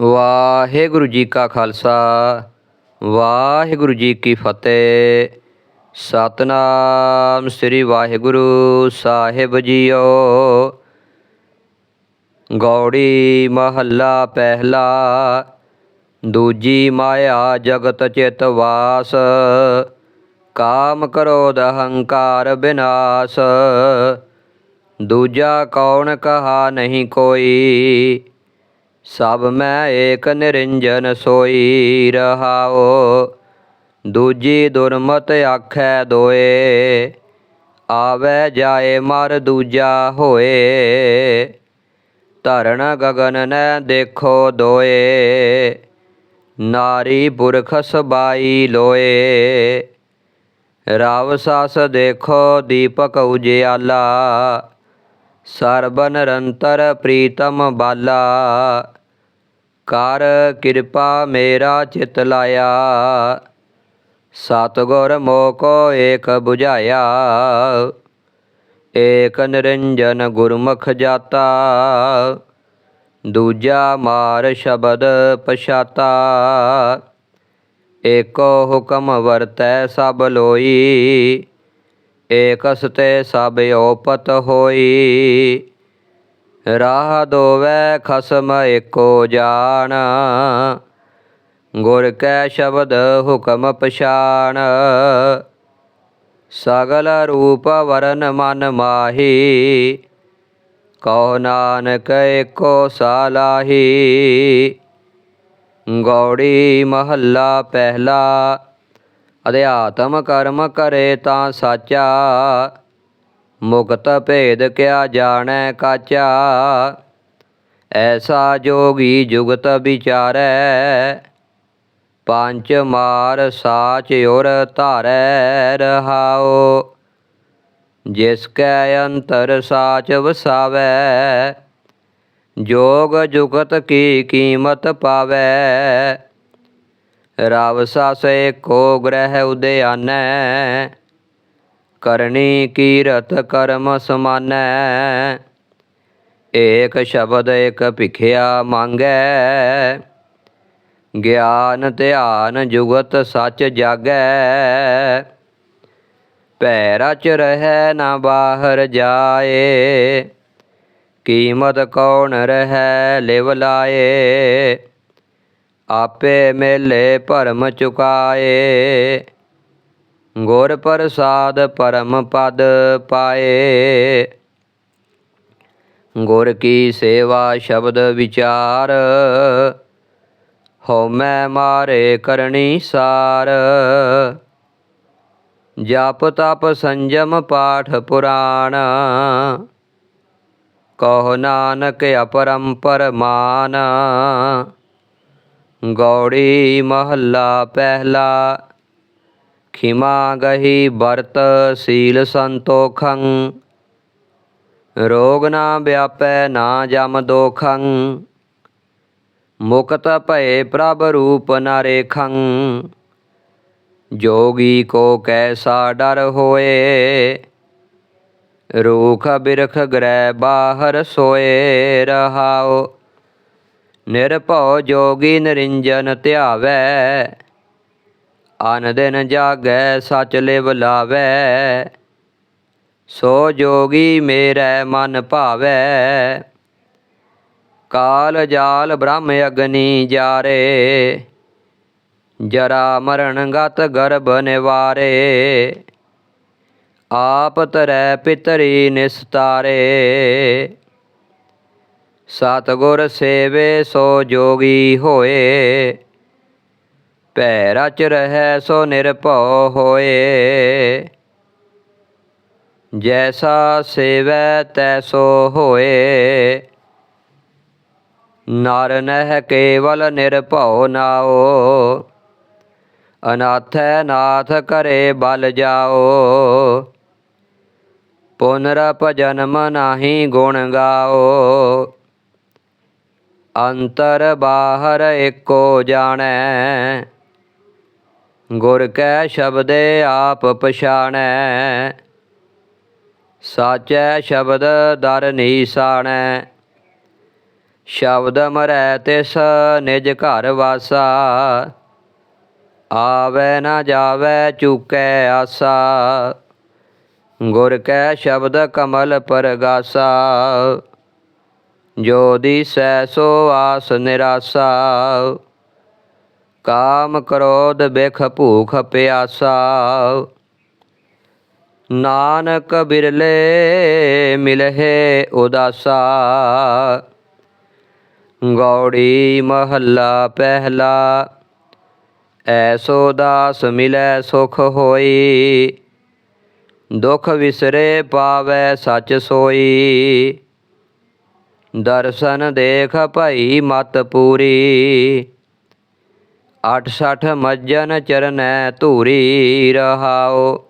ਵਾਹਿਗੁਰੂ ਜੀ ਕਾ ਖਾਲਸਾ, ਵਾਹਿਗੁਰੂ ਜੀ ਕੀ ਫਤਿਹ। ਸਤਨਾਮ ਸ੍ਰੀ ਵਾਹਿਗੁਰੂ ਸਾਹਿਬ ਜੀਓ। ਗੌੜੀ ਮਹੱਲਾ ਪਹਿਲਾ, ਦੂਜੀ ਮਾਇਆ ਜਗਤ ਚਿਤ ਵਾਸ। ਕਾਮ ਕ੍ਰੋਧ ਅਹੰਕਾਰ ਬਿਨਾਸ਼। ਦੂਜਾ ਕੌਣ ਕਹਾ ਨਹੀਂ ਕੋਈ। ਸਭ ਮੈਂ ਏਕ ਨਿਰੰਜਨ ਸੋਈ ਰਹਾਓ ਦੂਜੀ ਦੁਰਮਤ ਆਖੈ ਦੋਏ, ਆਵੈ ਜਾਏ ਮਰ ਦੂਜਾ ਹੋਏ। ਧਰਨ ਗਗਨ ਨੈ ਦੇਖੋ ਦੋਏ, ਨਾਰੀ ਪੁਰਖ ਸਬਾਈ ਲੋਏ। ਰਾਵ ਸਾਸ ਦੇਖੋ ਦੀਪਕ ਉਜਿਆਲਾ, ਸਰਬ ਨਿਰੰਤਰ ਪ੍ਰੀਤਮ ਬਾਲਾ। ਕਰ ਕਿਰਪਾ ਮੇਰਾ ਚਿਤ ਲਾਇਆ। ਸਤਗੁਰ ਮੋਕੋ ਏਕ 부ਝਾਇਆ ਏਕ ਨਿਰੰਜਨ ਗੁਰਮੁਖ ਜਾਤਾ। ਦੂਜਾ ਮਾਰ ਸ਼ਬਦ ਪਛਾਤਾ। ਏਕੋ ਹੁਕਮ ਵਰਤੈ ਸਭ ਲੋਈ। ਏਕਸ ਤੇ ਸਭ ਓਪਤ ਹੋਈ। ਰਾਹ ਦੋਵੈ ਖਸਮ ਏਕੋ ਜਾਣ ਗੁਰ ਕੈ ਸ਼ਬਦ ਹੁਕਮ ਪਛਾਣ ਸਗਲ ਰੂਪ ਵਰਨ ਮਨ ਮਾਹੀ, ਕਉ ਨਾਨਕ ਏਕੋ ਸਾਲਾਹੀ। ਗੌੜੀ ਮਹੱਲਾ ਪਹਿਲਾ, ਅਧਿਆਤਮ ਕਰਮ ਕਰੇ ਤਾਂ ਸਾਚਾ। ਮੁਕਤ ਭੇਦ ਕਿਆ ਜਾਣੈ ਕਾਚਾ? ਐਸਾ ਜੋਗੀ ਜੁਗਤ ਵਿਚਾਰੈ, ਪੰਜ ਮਾਰ ਸਾਚ ਔਰ ਧਾਰੈ ਰਹਾਓ ਜਿਸ ਕੈ ਅੰਤਰ ਸਾਚ ਵਸਾਵੈ, ਜੋਗ ਜੁਗਤ ਕੀ ਕੀਮਤ ਪਾਵੈ। ਰਵ ਸਾਸੇ ਕੋ ਗ੍ਰਹਿ ਉਦਿਆਨੈ ਕਰਨੀ ਕੀਰਤ ਕਰਮ ਸਮਾਨੈ? ਏਕ ਸ਼ਬਦ ਏਕ ਭਿਖਿਆ ਮੰਗੈ। ਗਿਆਨ ਧਿਆਨ ਜੁਗਤ ਸੱਚ ਜਾਗੈ। ਭੈ ਰਚ ਰਹਿ ਨਾ ਬਾਹਰ ਜਾਏ। ਕੀਮਤ ਕੌਣ ਰਹਿ ਲਿਵ ਲਾਏ? ਆਪੇ ਮੇਲੇ ਭਰਮ ਚੁਕਾਏ। ਗੁਰ ਪ੍ਰਸਾਦ ਪਰਮ ਪਦ ਪਾਏ। ਗੁਰ ਕੀ ਸੇਵਾ ਸ਼ਬਦ ਵਿਚਾਰ ਹੋ ਮੈਂ ਮਾਰੇ ਕਰਨੀ ਸਾਰ। ਜਪ ਤਪ ਸੰਜਮ ਪਾਠ ਪੁਰਾਣ, ਕਹੋ ਨਾਨਕ ਅਪਰੰਪਰ ਮਾਨ। ਗੌੜੀ ਮਹੱਲਾ ਪਹਿਲਾ ਖਿਮਾ ਗਹੀ ਬਰਤ ਸੀਲ ਸੰਤੋਖੰ ਰੋਗ ਨਾ ਵਿਆਪੈ ਨਾ ਜਮ ਦੋਖੰ ਮੁਕਤ ਭਏ ਪ੍ਰਭ ਰੂਪ ਨਰੇਖੰ ਜੋਗੀ ਕੋ ਕੈਸਾ ਡਰ ਹੋਏ ਰੂਖ ਬਿਰਖ ਗ੍ਰਹਿ ਬਾਹਰ ਸੋਏ ਰਹਾਓ ਨਿਰਭਉ ਜੋਗੀ ਨਿਰੰਜਨ ਧਿਆਵੈ ਅਨ ਦਿਨ ਜਾਗੈ, ਸਚ ਲਿਵ ਲਾਵੈ। ਸੋ ਜੋਗੀ ਮੇਰੇ ਮਨ ਭਾਵੈ। ਕਾਲ ਜਾਲ ਬ੍ਰਹਮ ਅਗਨੀ ਜਾਰੇ। ਜਰਾ ਮਰਨ ਗਤ ਗਰਭ ਨਿਵਾਰੇ। ਆਪ ਤਰੈ ਪਿਤਰੀ ਨਿਸਤਾਰੇ। ਸਤਗੁਰ ਸੇਵੇ ਸੋ ਜੋਗੀ ਹੋਏ। ਭੈ ਰਚ ਰਹਿ ਸੋ ਨਿਰਭਉ ਹੋਏ। ਜੈਸਾ ਸੇਵੈ ਤੈਸੋ ਹੋਏ। ਨਰ ਨਹਿ ਕੇਵਲ ਨਿਰਭਉ ਨਾਓ ਅਨਾਥੈ ਨਾਥ ਕਰੇ ਬਲ ਜਾਓ ਪੁਨਰਪ ਜਨਮ ਨਾਹੀ ਗੁਣ ਗਾਓ ਅੰਤਰ ਬਾਹਰ ਏਕੋ ਜਾਣੈ। ਗੁਰ ਕੈ ਸ਼ਬਦੇ ਆਪ ਪਛਾਣੈ, ਸਾਚੈ ਸ਼ਬਦ ਦਰ ਨੀਸਾਣੈ। ਸ਼ਬਦ ਮਰੈ ਤਿਸ ਨਿਜ ਘਰ ਵਾਸਾ, ਆਵੈ ਨਾ ਜਾਵੈ ਚੁਕੈ ਆਸਾ। ਗੁਰ ਕੈ ਸ਼ਬਦ ਕਮਲ ਪਰਗਾਸਾ, ਜੋ ਦਿਸੈ ਸੋ ਆਸ ਨਿਰਾਸਾ। ਕਾਮ ਕਰੋਧ ਬਿਖ ਭੂਖ ਪਿਆਸਾ। ਨਾਨਕ ਬਿਰਲੇ ਮਿਲਹਿ ਉਦਾਸਾ। ਗੌੜੀ ਮਹੱਲਾ ਪਹਿਲਾ ਐਸੋ ਦਾਸ ਮਿਲੈ ਸੁਖ ਹੋਈ। ਦੁਖ ਵਿਸਰੇ ਪਾਵੈ ਸੱਚ ਸੋਈ। ਦਰਸ਼ਨ ਦੇਖ ਭਈ ਮਤ ਪੂਰੀ। 68 ਮੱਜਨ ਚਰਨੈ ਧੂਰੀ ਰਹਾਓ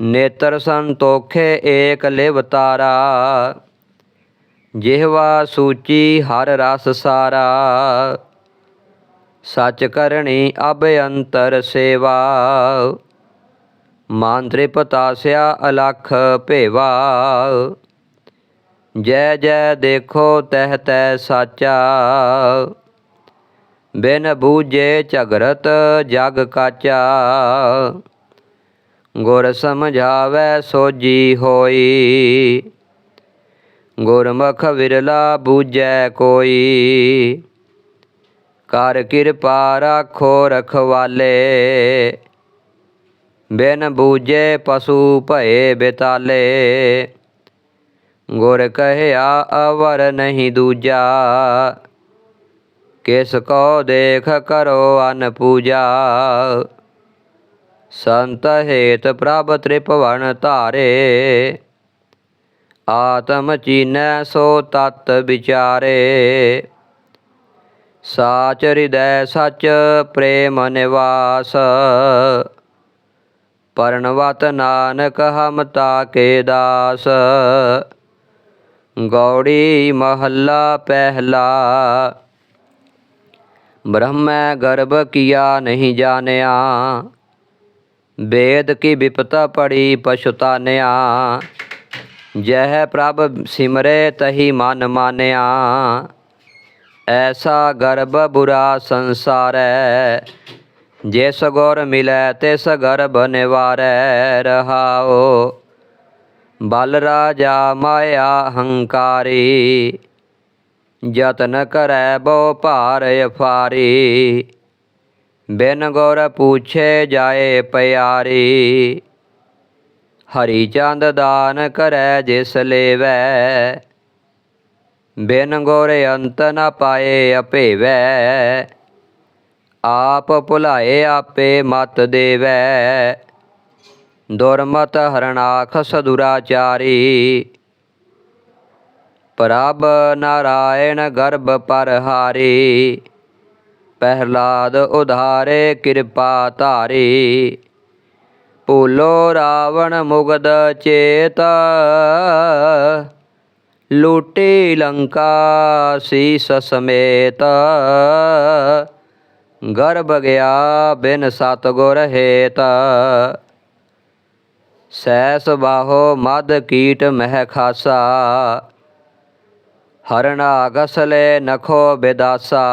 ਨੇਤਰ ਸੰਤੋਖੇ ਏਕ ਲਿਵ ਤਾਰਾ ਜਿਹਵਾ ਸੂਚੀ ਹਰ ਰਸ ਸਾਰਾ ਸਚ ਕਰਣੀ ਅਬ ਅੰਤਰ ਸੇਵਾ ਮਨ ਤ੍ਰਿਪਤਾਸਿਆ ਅਲਖ ਭੇਵਾ ਜੈ ਜੈ ਦੇਖੋ ਤਹ ਤੈ ਸਾਚਾ ਬਿਨ ਬੂਝੇ ਝਗਰਤ ਜਗ ਕਾਚਾ ਗੁਰ ਸਮਝਾਵੈ ਸੋਜੀ ਹੋਈ ਗੁਰਮੁਖ ਵਿਰਲਾ ਬੂਝੈ ਕੋਈ ਕਰ ਕਿਰਪਾ ਰਾਖੋ ਰਖਵਾਲੇ ਬਿਨ ਬੂਝੇ ਪਸ਼ੂ ਭਏ ਬਿਤਾਲੇ ਗੁਰ ਕਹਿਆ ਅਵਰ ਨਹੀਂ ਦੂਜਾ ਕਿਸ ਕੋ ਦੇਖ ਕਰੋ ਅਨ ਪੂਜਾ। ਸੰਤ ਹੇਤ ਪ੍ਰਭ ਤ੍ਰਿਪਵਨ ਧਾਰੇ। ਆਤਮ ਚੀਨੈ ਸੋ ਤਤ ਵਿਚਾਰੇ। ਸਾਚ ਹਿਰਦੈ ਸਚ ਪ੍ਰੇਮ ਨਿਵਾਸ। ਪਰਣਵਤ ਨਾਨਕ ਹਮ ਤਾਕੇ ਦਾਸ। ਗੌੜੀ ਮਹੱਲਾ ਪਹਿਲਾ। ਬ੍ਰਹਮੈ ਗਰਭ ਕੀਆ ਨਹੀਂ ਜਾਣਿਆ। ਵੇਦ ਕੀ ਵਿਪਤਾ ਪੜੀ ਪਛੁਤਾਨਿਆ ਜਹ ਪ੍ਰਭ ਸਿਮਰੇ ਤਹੀ ਮਨ ਮਾਨਿਆ। ਐਸਾ ਗਰਭ ਬੁਰਾ ਸੰਸਾਰੈ। ਜਿਸ ਗੁਰ ਮਿਲੈ ਤਿਸ ਗਰਭ ਨਿਵਾਰੈ। ਰਹਾਓ ਬਲ ਰਾਜਾ ਮਾਇਆ ਹੰਕਾਰੀ। ਯਤਨ ਕਰੈ ਬੋ ਭਾਰ ਅਫਾਰੀ। ਬਿਨ ਗੁਰ ਪੂਛੇ ਜਾਏ ਪਿਆਰੀ। ਹਰੀ ਚੰਦ ਦਾਨ ਕਰੈ ਜਿਸ ਲੇਵੈ। ਬਿਨ ਗੁਰ ਅੰਤ ਨ ਪਾਏ ਅਭੇਵੈ। ਆਪ ਭੁਲਾਏ ਆਪੇ ਮਤ ਦੇਵੈ। ਦੁਰਮਤ ਹਰਨਾਖ ਦੁਰਾਚਾਰੀ ਪ੍ਰਭ ਨਾਰਾਇਣ ਗਰਭ ਪਰ ਹਾਰੀ ਪਹਿਲਾਦ ਉਧਾਰੇ ਕਿਰਪਾ ਧਾਰੀ। ਭੂਲੋ ਰਾਵਣ ਮੁਗਦ ਚੇਤ, ਲੂਟੀ ਲੰਕਾ ਸੀਸ ਸਮੇਤ। ਗਰਭ ਗਿਆ ਬਿਨ ਸਤਗੁਰ ਹੇਤ। ਸੈਸ ਬਾਹੋ ਮਦ ਕੀਟ ਮਹਿ ਖਾਸਾ। ਹਰਣਾ ਗਸਲੇ ਨਖੋ ਬਿਦਾਸਾ।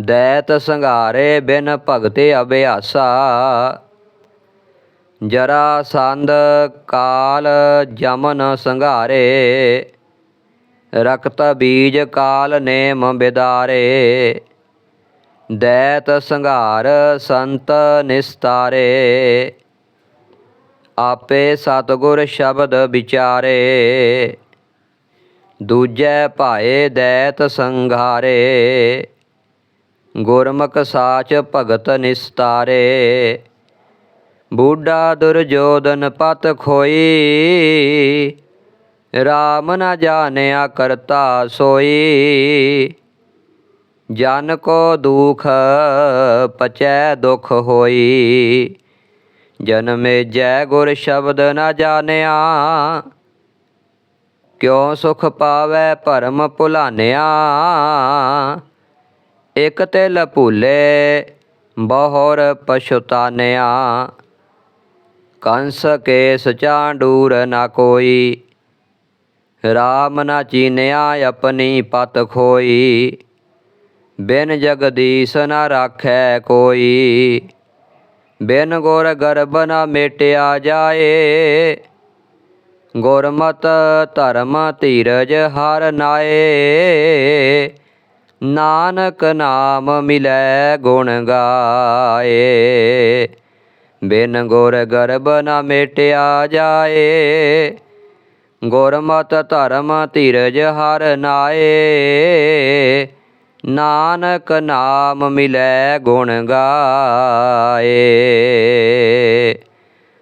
ਦੈਤ ਸੰਘਾਰੇ ਬਿਨ ਭਗਤੇ ਅਭਿਆਸਾ। ਜਰਾ ਸੰਦ ਕਾਲ ਜਮਨ ਸੰਘਾਰੇ। ਰਕਤ ਬੀਜ ਕਾਲ ਨੇਮ ਬਿਦਾਰੇ। ਦੈਤ ਸੰਘਾਰ ਸੰਤ ਨਿਸਤਾਰੇ। ਆਪੇ ਸਤਗੁਰ ਸ਼ਬਦ ਵਿਚਾਰੇ। ਦੂਜੈ ਭਾਏ ਦੈਤ ਸੰਘਾਰੇ, ਗੁਰਮੁਖ ਸਾਚ ਭਗਤ ਨਿਸਤਾਰੇ। ਬੂਢਾ ਦੁਰਜੋਧਨ ਪਤ ਖੋਈ RAM ਨ ਜਾਣਿਆ ਕਰਤਾ ਸੋਈ। ਜਨ ਕੋ ਦੁਖ ਪਚੈ ਦੁਖ ਹੋਈ, ਜਨਮੇ ਜੈ ਗੁਰ ਸ਼ਬਦ ਨ ਜਾਣਿਆ। ਕਿਉ ਸੁਖ ਪਾਵੈ ਭਰਮ ਭੁਲਾਨਿਆ? ਇਕ ਤਿਲ ਭੂਲੇ ਬਹੁਰ ਪਛੁਤਾਨਿਆ। ਕੰਸ ਕੇਸ ਚਾਂਡੂਰ ਨਾ ਕੋਈ, ਰਾਮ ਨਾ ਚੀਨਿਆ ਆਪਣੀ ਪਤ ਖੋਈ। ਬਿਨ ਜਗਦੀਸ਼ ਨਾ ਰਾਖੈ ਕੋਈ, ਬਿਨ ਗੁਰ ਗਰਬ ਨਾ ਮੇਟਿਆ ਜਾਏ। ਗੁਰਮਤ ਧਰਮ ਧੀਰਜ ਹਰ ਨਾਏ। ਨਾਨਕ ਨਾਮ ਮਿਲੈ ਗੁਣ ਗਾਏ। ਬਿਨ ਗੁਰ ਗਰਬ ਨਾ ਮੇਟਿਆ ਜਾਏ। ਗੁਰਮਤ ਧਰਮ ਧੀਰਜ ਹਰ ਨਾਏ। ਨਾਨਕ ਨਾਮ ਮਿਲੈ ਗੁਣ ਗਾਏ।